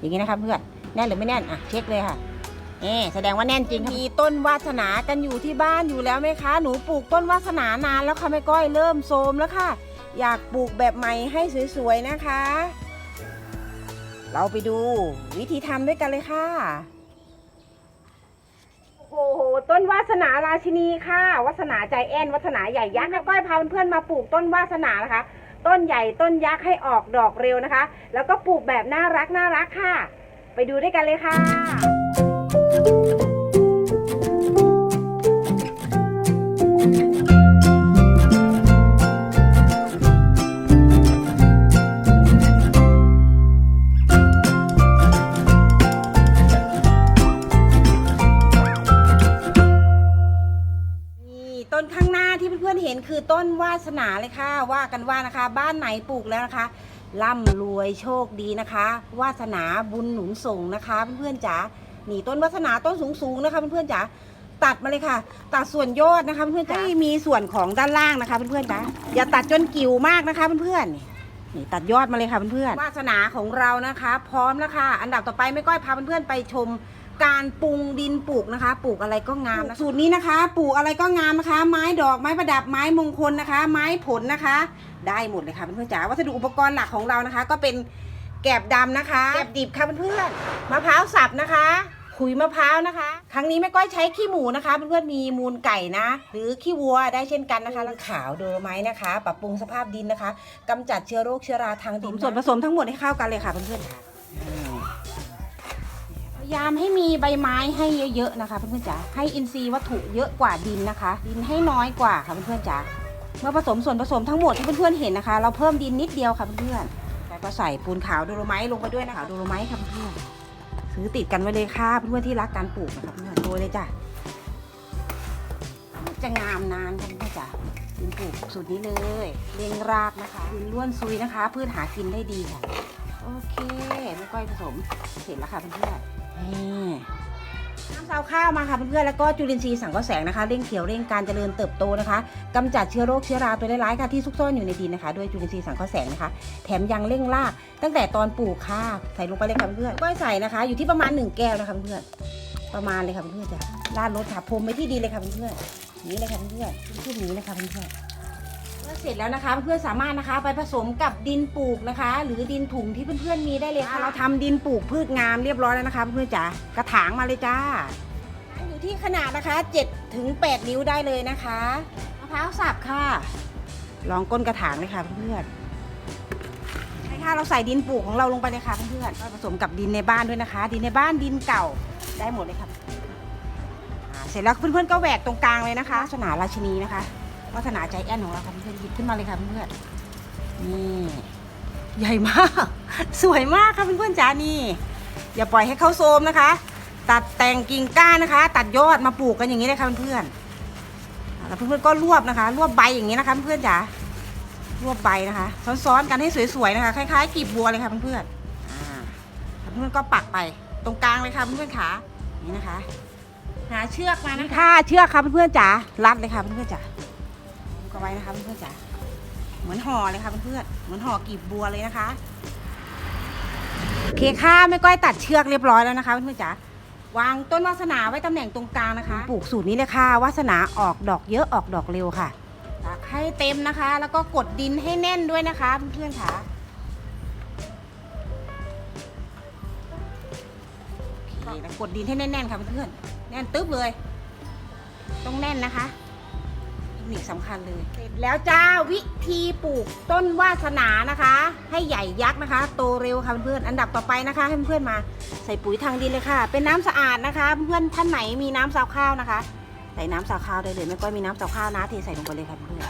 อย่างนี้นะคะเพื่อนแน่นหรือไม่แน่นอะเช็คเลยค่ะเอ่แสดงว่าแน่นจริงค่ะมีต้นวาสนากันอยู่ที่บ้านอยู่แล้วไหมคะ หนูปลูกต้นวาสนานานแล้วค่ะแม่ก้อยเริ่มโทรมแล้วค่ะ อยากปลูกแบบใหม่ให้สวยๆนะคะ เราไปดูวิธีทำด้วยกันเลยค่ะโอ้โหต้นวาสนาราชินีค่ะ วาสนาใจแอนวาสนาใหญ่ยักษ์แม่ก้อยพาเพื่อนๆมาปลูกต้นวาสนานะคะ ต้นใหญ่ต้นยักษ์ให้ออกดอกเร็วนะคะ แล้วก็ปลูกแบบน่ารักน่ารักค่ะ ไปดูด้วยกันเลยค่ะ ค่ะ ว่ากันว่านะคะ บ้านไหนปลูกแล้วนะคะร่ำรวยโชคดีนะคะ วาสนาบุญหนุนส่งนะคะเพื่อนๆจ๋านี่ต้นวาสนาต้นสูงๆนะคะเพื่อนๆจ๋าตัดมาเลยค่ะ ตัดส่วนยอดนะคะเพื่อนๆจ๋าให้มีส่วนของด้านล่างนะคะเพื่อนๆจ๋าอย่าตัดจนกิ่วมากนะคะเพื่อนๆนี่นี่ตัดยอดมาเลยค่ะเพื่อนๆวาสนาของเรานะคะ พร้อมแล้วค่ะอันดับต่อไปไม่ก้อยพาเพื่อนๆไปชม การปรุงดินปลูกนะคะ ปลูกอะไรก็งามนะสูตรนี้นะคะ ปลูกอะไรก็งามนะคะ ไม้ดอกไม้ประดับไม้มงคลนะคะ ไม้ผลนะคะ ได้หมดเลยค่ะเพื่อนๆจ๋าวัสดุอุปกรณ์หลักของเรานะคะ ก็เป็นแกบดำนะคะแกบดิบค่ะเพื่อนๆมะพร้าวสับนะคะขุยมะพร้าวนะคะ ครั้งนี้แม่ก้อยใช้ขี้หมูนะคะเพื่อนๆมีมูลไก่นะ หรือขี้วัวได้เช่นกันนะคะแล้วขาวโดโลไม้นะคะ ปรับปรุงสภาพดินนะคะกำจัดเชื้อโรคเชื้อราทางดินส่วนผสมทั้งหมดให้เข้ากันเลยค่ะเพื่อนๆค่ะพ ยามให้มีใบไม้ให้เยอะๆนะคะเพื่อนๆจ๋าให้อินทรีย์วัตถุเยอะกว่าดินนะคะ ดินให้น้อยกว่าค่ะเพื่อนๆจ๋าเมื่อผสมส่วนผสมทั้งหมดที่เพื่อนๆเห็นนะคะ เราเพิ่มดินนิดเดียวค่ะเพื่อนๆแล้วก็ใส่ปูนขาวโดโลไม้ลงไปด้วยนะคะโดโลไม้ค่ะเพื่อนๆซื้อติดกันไว้เลยค่ะเพื่อนๆที่รักการปลูกนะคะเพื่อนๆโรยเลยจ้ะจะงามนานค่ะเพื่อนๆจ๋าดินปลูกสูตรนี้เลยเลี้ยงรากนะคะดินล้วนซุยนะคะ พืชหากินได้ดีค่ะโอเคไม่ก้อยผสมเสร็จแล้วค่ะเพื่อนๆ นี่น้ำซาวข้าวมาค่ะเพื่อนๆแล้วก็จุลินทรีย์สังเคราะห์แสงนะคะเร่งเขียวเร่งการเจริญเติบโตนะคะกำจัดเชื้อโรคเชื้อราตัวร้ายๆค่ะที่ซุกซ่อนอยู่ในดินนะคะด้วยจุลินทรีย์สังเคราะห์แสงนะคะ แถมยังเร่งราก ตั้งแต่ตอนปลูกค่ะใส่ลงไปเลยค่ะเพื่อนๆก้อยใส่นะคะ อยู่ที่ประมาณ 1 แก้วนะคะเพื่อนๆประมาณเลยค่ะเพื่อนๆจ้ะราดรสค่ะพรมไปที่ดีเลยค่ะเพื่อนๆนี้เลยค่ะเพื่อนๆชุดนี้นะคะเพื่อนๆ เมื่อเสร็จแล้วนะคะเพื่อนๆสามารถนะคะไปผสมกับดินปลูกนะคะ หรือดินถุงที่เพื่อนๆมีได้เลยค่ะเราทำดินปลูกพืชงามเรียบร้อยแล้วนะคะเพื่อนๆจ๋ากระถางมาเลยจ้า อยู่ที่ขนาดนะคะ7ถึง8นิ้วได้เลยนะคะมะพร้าวสับค่ะ ลองก้นกระถางเลยค่ะเพื่อนๆใช่ค่ะเราใส่ดินปลูกของเราลงไปเลยค่ะเพื่อนๆก็ผสมกับดินในบ้านด้วยนะคะ ดินในบ้านดินเก่าได้หมดเลยค่ะอ่าเสร็จแล้วเพื่อนๆก็แหวกตรงกลางเลยนะคะลักษณะราชินีนะคะ วัฒนาใจแอนของเราค่ะเพื่อนๆหยิบขึ้นมาเลยค่ะเพื่อนๆนี่ใหญ่มาก สวยมากค่ะเพื่อนๆจ๋านี่ อย่าปล่อยให้เขาโซมนะคะ ตัดแต่งกิ่งก้านนะคะ ตัดยอดมาปลูกกันอย่างนี้เลยค่ะเพื่อนๆอ่าแล้วเพื่อนๆก็รวบนะคะ รวบใบอย่างนี้นะคะเพื่อนๆจ๋ารวบใบนะคะ ซ้อนๆกันให้สวยๆนะคะคล้ายๆกลีบบัวเลยค่ะเพื่อนๆอ่าแล้วเพื่อนๆก็ปักไปตรงกลางเลยค่ะเพื่อนๆขานี่นะคะ หาเชือกมานะคะค่ะเชือกค่ะเพื่อนๆจ๋ารัดเลยค่ะเพื่อนๆจ๋า ก็ไว้นะคะเพื่อนๆจ๋าเหมือนห่อเลยค่ะเพื่อนๆเหมือนห่อกลีบบัวเลยนะคะโอเคค่ะแม่ก้อยตัดเชือกเรียบร้อยแล้วนะคะเพื่อนๆจ๋าวางต้นวาสนาไว้ตำแหน่งตรงกลางนะคะ ปลูกสูตรนี้เลยค่ะวาสนาออกดอกเยอะออกดอกเร็วค่ะตักให้เต็มนะคะ แล้วก็กดดินให้แน่นด้วยนะคะเพื่อนๆค่ะโอเคแล้วกดดินให้แน่นๆค่ะเพื่อนๆแน่นตึ๊บเลย ต้องแน่นนะคะ นิคสำคัญเลย เสร็จแล้วจ้าวิธีปลูกต้นวาสนานะคะ ให้ใหญ่ยักษ์นะคะ โตเร็วค่ะเพื่อนๆอันดับต่อไปนะคะ ให้เพื่อนๆมา ใส่ปุ๋ยทางดินเลยค่ะ เป็นน้ำสะอาดนะคะ เพื่อนๆท่านไหนมีน้ำซาวข้าวนะคะ ใส่น้ำซาวข้าวได้เลยไม่ก้อยมีน้ำซาวข้าวนะเทใส่ลงไปเลยค่ะเพื่อน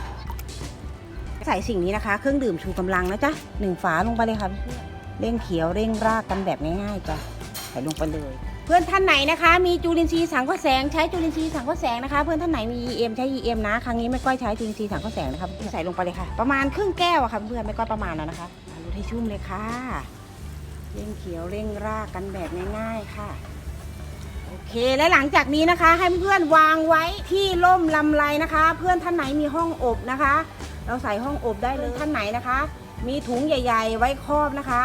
ๆใส่สิ่งนี้นะคะ เครื่องดื่มชูกำลังนะจ๊ะหนึ่งฝาลงไปเลยค่ะเพื่อนๆเร่งเขียวเร่งรากกันแบบง่ายๆจ้ะใส่ลงไปเลย พื่อนท่านไหนนะคะ มีจุลินทรีย์สังเคราะห์แสงใช้จุลินทรีย์สังเคราะห์แสงนะคะ เพื่อนท่านไหนมี EM ใช้ EM นะ ครั้งนี้ไม่ก้อยใช้จุลินทรีย์สังเคราะห์แสงนะคะใส่ลงไปเลยค่ะ ประมาณครึ่งแก้วอะค่ะเพื่อนไม่ก้อยประมาณแล้วนะคะรูดให้ชุ่มเลยค่ะ เร่งเขียวเร่งรากกันแบบง่ายๆค่ะ โอเคและหลังจากนี้นะคะ ให้เพื่อนวางไว้ที่ร่มลำไรนะคะ เพื่อนท่านไหนมีห้องอบนะคะ เราใส่ห้องอบได้เลยท่านไหนนะคะ มีถุงใหญ่ ๆ ไว้ครอบนะคะ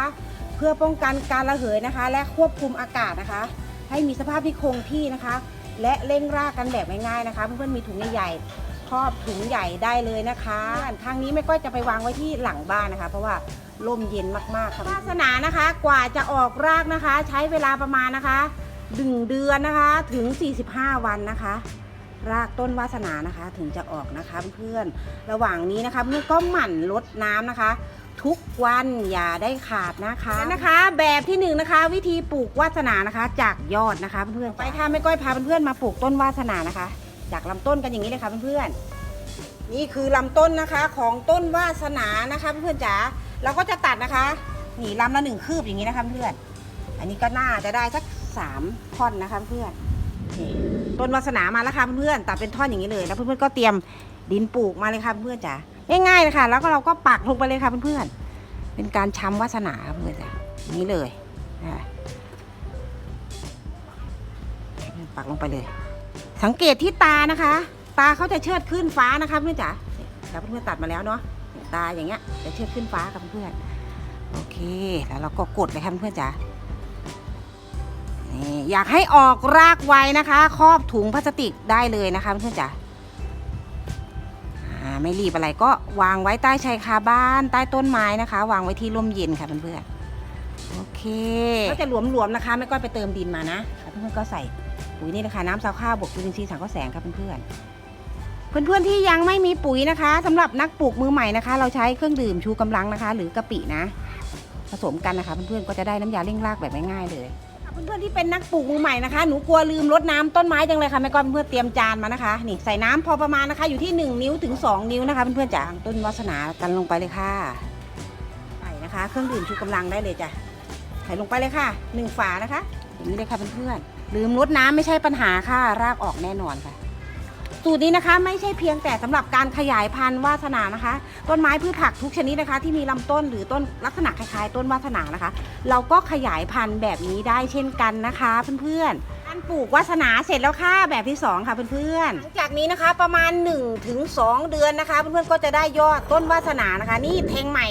เพื่อป้องกันการระเหยนะคะ และควบคุมอากาศนะคะ ให้มีสภาพที่คงที่นะคะ และเร่งรากกันแบบง่ายๆนะคะ เพื่อนๆมีถุงใหญ่ๆครอบถุงใหญ่ได้เลยนะคะทางนี้ไม่ก้อยจะไปวางไว้ที่หลังบ้านนะคะ เพราะว่าลมเย็นมากๆค่ะวาสนานะคะ กว่าจะออกรากนะคะ ใช้เวลาประมาณนะคะหนึ่งเดือนนะคะถึง 45 วันนะคะ รากต้นวาสนานะคะถึงจะออกนะคะเพื่อนๆระหว่างนี้นะคะเพื่อนก็หมั่นลดน้ำนะคะ ทุกวันอย่าได้ขาดนะคะนะคะ แบบที่หนึ่งนะคะ วิธีปลูกวาสนานะคะ จากยอดนะคะเพื่อนๆไปค่ะไม่ก้อยพาเพื่อนๆมาปลูกต้นวาสนานะคะ จากลำต้นกันอย่างนี้เลยค่ะเพื่อนๆนี่คือลำต้นนะคะของต้นวาสนานะคะเพื่อนๆจ๋าเราก็จะตัดนะคะนี่ลำละหนึ่งคืบอย่างนี้นะคะเพื่อนอันนี้ก็น่าจะได้สักสามท่อนนะคะเพื่อนนี่ต้นวาสนามาแล้วค่ะเพื่อนๆตัดเป็นท่อนอย่างนี้เลย แล้วเพื่อนๆก็เตรียมดินปลูกมาเลยค่ะเพื่อนๆจ๋า ง่ายๆเลยค่ะ แล้วก็เราก็ปักลงไปเลยค่ะเพื่อนๆ เป็นการช้ำวาสนาครับเพื่อนจ้ะอย่างนี้เลยนะปักลงไปเลย สังเกตที่ตานะคะ ตาเขาจะเชิดขึ้นฟ้านะคะเพื่อนจ๋าแล้วเพื่อนๆตัดมาแล้วเนาะตาอย่างเงี้ยจะเชิดขึ้นฟ้าครับเพื่อนโอเค แล้วเราก็กดเลยครับเพื่อนจ๋าอยากให้ออกรากไวนะคะ ครอบถุงพลาสติกได้เลยนะคะเพื่อนจ๋า ไม่รีบอะไรก็วางไว้ใต้ชายคาบ้าน ใต้ต้นไม้นะคะ วางไว้ที่ร่มเย็นค่ะเพื่อนๆโอเคก็จะหลวมๆนะคะ ไม่ก็ไปเติมดินมานะเพื่อนๆก็ใส่ปุ๋ยนี่นะคะน้ำซาวข้าวบวกจุลินทรีย์สังเคราะห์แสงครับเพื่อนๆเพื่อนๆที่ยังไม่มีปุ๋ยนะคะสำหรับนักปลูกมือใหม่นะคะ เราใช้เครื่องดื่มชูกำลังนะคะ หรือกะปินะ ผสมกันนะคะเพื่อนๆก็จะได้น้ำยาเร่งรากแบบง่ายๆเลย เพื่อนๆที่เป็นนักปลูกมือใหม่นะคะ หนูกลัวลืมรดน้ำต้นไม้จังเลยค่ะแม่ก้อนเพื่อนเตรียมจานมานะคะ นี่ใส่น้ำพอประมาณนะคะ อยู่ที่ 1 นิ้วถึง 2 นิ้วนะคะเพื่อนๆจางต้นวาสนากันลงไปเลยค่ะใส่นะคะ เครื่องดื่มชูกำลังได้เลยจ้ะใส่ลงไปเลยค่ะหนึ่งฝานะคะ อย่างนี้เลยค่ะเพื่อนๆลืมรดน้ำไม่ใช่ปัญหาค่ะรากออกแน่นอนค่ะ สูตรนี้นะคะ ไม่ใช่เพียงแต่สำหรับการขยายพันธุ์วาสนานะคะ ต้นไม้พืชผักทุกชนิดนะคะ ที่มีลำต้นหรือต้นลักษณะคล้ายๆ ต้นวาสนานะคะ เราก็ขยายพันธุ์แบบนี้ได้เช่นกันนะคะ เพื่อนๆการปลูกวาสนาเสร็จแล้วค่ะแบบที่สองค่ะเพื่อนๆหลังจากนี้นะคะประมาณ1ถึง2เดือนนะคะ เพื่อนๆก็จะได้ยอดต้นวาสนานะคะ นี่แทงใหม่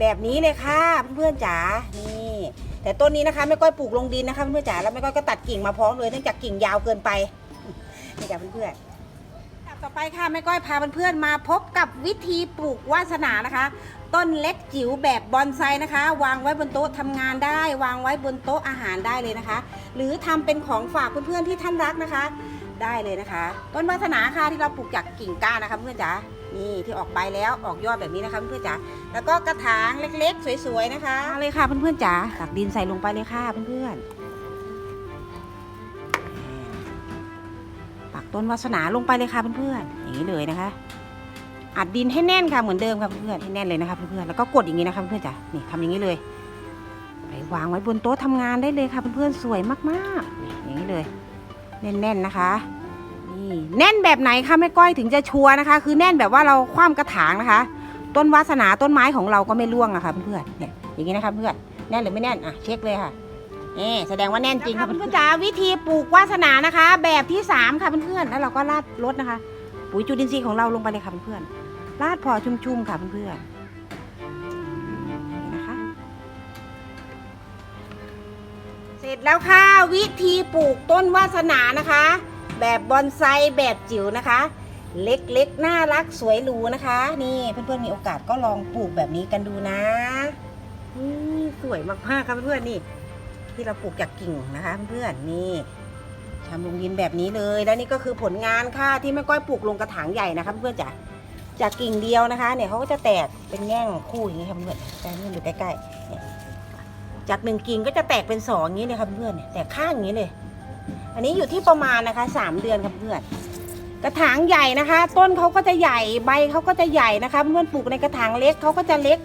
แบบนี้เลยค่ะเพื่อนๆจ๋านี่แต่ต้นนี้นะคะไม่ก้อยปลูกลงดินนะคะเพื่อนๆจ๋าแล้วไม่ก้อยก็ตัดกิ่งมาพร้อมเลยเนื่องจากกิ่งยาวเกินไปนี่จ้ะเพื่อนๆ ต่อไปค่ะแม่ก้อยพาเพื่อนๆมาพบกับวิธีปลูกวาสนานะคะ ต้นเล็กจิ๋วแบบบอนไซนะคะ วางไว้บนโต๊ะทำงานได้ วางไว้บนโต๊ะอาหารได้เลยนะคะ หรือทำเป็นของฝากเพื่อนๆที่ท่านรักนะคะ ได้เลยนะคะ ต้นวาสนาค่ะที่เราปลูกจากกิ่งก้านนะคะเพื่อนจ๋านี่ที่ออกใบแล้วออกยอดแบบนี้นะคะเพื่อนจ๋าแล้วก็กระถางเล็กๆ สวยๆนะคะมาเลยค่ะเพื่อนๆจ๋าตักดินใส่ลงไปเลยค่ะเพื่อนๆ ต้นวาสนาลงไปเลยค่ะเพื่อนๆอย่างนี้เลยนะคะ อัดดินให้แน่นค่ะเหมือนเดิมค่ะเพื่อนๆให้แน่นเลยนะคะเพื่อนๆแล้วก็กดอย่างนี้นะคะเพื่อนๆจ้ะนี่ทำอย่างนี้เลยไปวางไว้บนโต๊ะทำงานได้เลยค่ะเพื่อนๆสวยมากๆอย่างนี้เลย แน่นๆนะคะนี่แน่นแบบไหนคะแม่ก้อยถึงจะชัวร์นะคะ คือแน่นแบบว่าเราคว่ำกระถางนะคะ ต้นวาสนาต้นไม้ของเราก็ไม่ร่วงอะค่ะเพื่อนๆเนี่ยอย่างนี้นะคะเพื่อนแน่นหรือไม่แน่นอะเช็คเลยค่ะ นี่แสดงว่าแน่นจริงค่ะเพื่อนๆจ๋าวิธีปลูกวาสนานะคะ แบบที่สามค่ะเพื่อนๆแล้วเราก็ราดรดนะคะ ปุ๋ยจุลินทรีย์ของเราลงไปเลยค่ะเพื่อนๆราดพอชุ่มๆค่ะเพื่อนๆนี่นะคะเสร็จแล้วค่ะ วิธีปลูกต้นวาสนานะคะ แบบบอนไซแบบจิ๋วนะคะ เล็กๆน่ารักสวยหรูนะคะ นี่เพื่อนๆมีโอกาสก็ลองปลูกแบบนี้กันดูนะนี่สวยมากๆค่ะเพื่อนๆนี่ ที่เราปลูกจากกิ่งนะคะเพื่อนๆนี่ชำลงดินแบบนี้เลย แล้วนี่ก็คือผลงานค่ะที่แม่ก้อยปลูกลงกระถางใหญ่นะคะเพื่อนๆจ๋าจากกิ่งเดียวนะคะ เนี่ยเขาก็จะแตกเป็นแง่งคู่อย่างนี้ค่ะเพื่อนๆแต่เพื่อนดูใกล้ๆเนี่ยจากหนึ่งกิ่งก็จะแตกเป็นสองอย่างนี้เลยค่ะเพื่อนเนี่ยแตกข้างอย่างนี้เลย อันนี้อยู่ที่ประมาณนะคะสามเดือนค่ะเพื่อนกระถางใหญ่นะคะ ต้นเขาก็จะใหญ่ใบเขาก็จะใหญ่นะคะเพื่อนปลูกในกระถางเล็กเขาก็จะเล็ก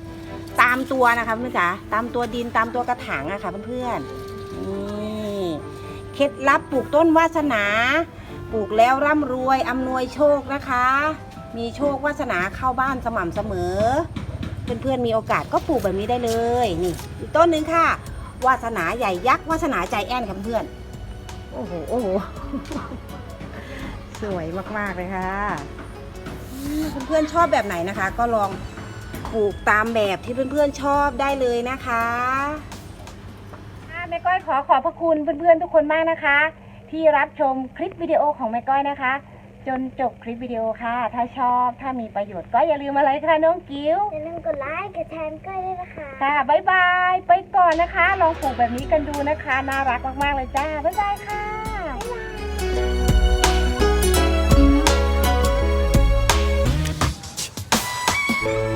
ามตัวนะคะเพื่อนจ๋าตามตัวดินตามตัวกระถางอะค่ะเพื่อนๆนี่เคล็ดลับปลูกต้นวาสนา ปลูกแล้วร่ำรวยอำนวยโชคนะคะ มีโชควาสนาเข้าบ้านสม่ำเสมอ เพื่อนๆมีโอกาสก็ปลูกแบบนี้ได้เลยนี่อีกต้นหนึ่งค่ะ วาสนาใหญ่ยักษ์วาสนาใจแอนค่ะเพื่อนโอ้โหโอ้โหสวยมากๆเลยค่ะอืมเพื่อนๆชอบแบบไหนนะคะ ก็ลอง ปลูกตามแบบที่เพื่อนๆชอบได้เลยนะคะแม่ก้อยขอขอบพระคุณเพื่อนๆทุกคนมากนะคะ ที่รับชมคลิปวิดีโอของแม่ก้อยนะคะ จนจบคลิปวิดีโอค่ะ ถ้าชอบถ้ามีประโยชน์ก็อย่าลืมอะไรคะน้องกิ้วอย่าลืมกดไลค์กดแชร์ก้อยด้วยนะคะค่ะบ๊ายบายไปก่อนนะคะ ลองปลูกแบบนี้กันดูนะคะน่ารักมากๆเลยจ้าบ๊ายบายค่ะบ๊ายบาย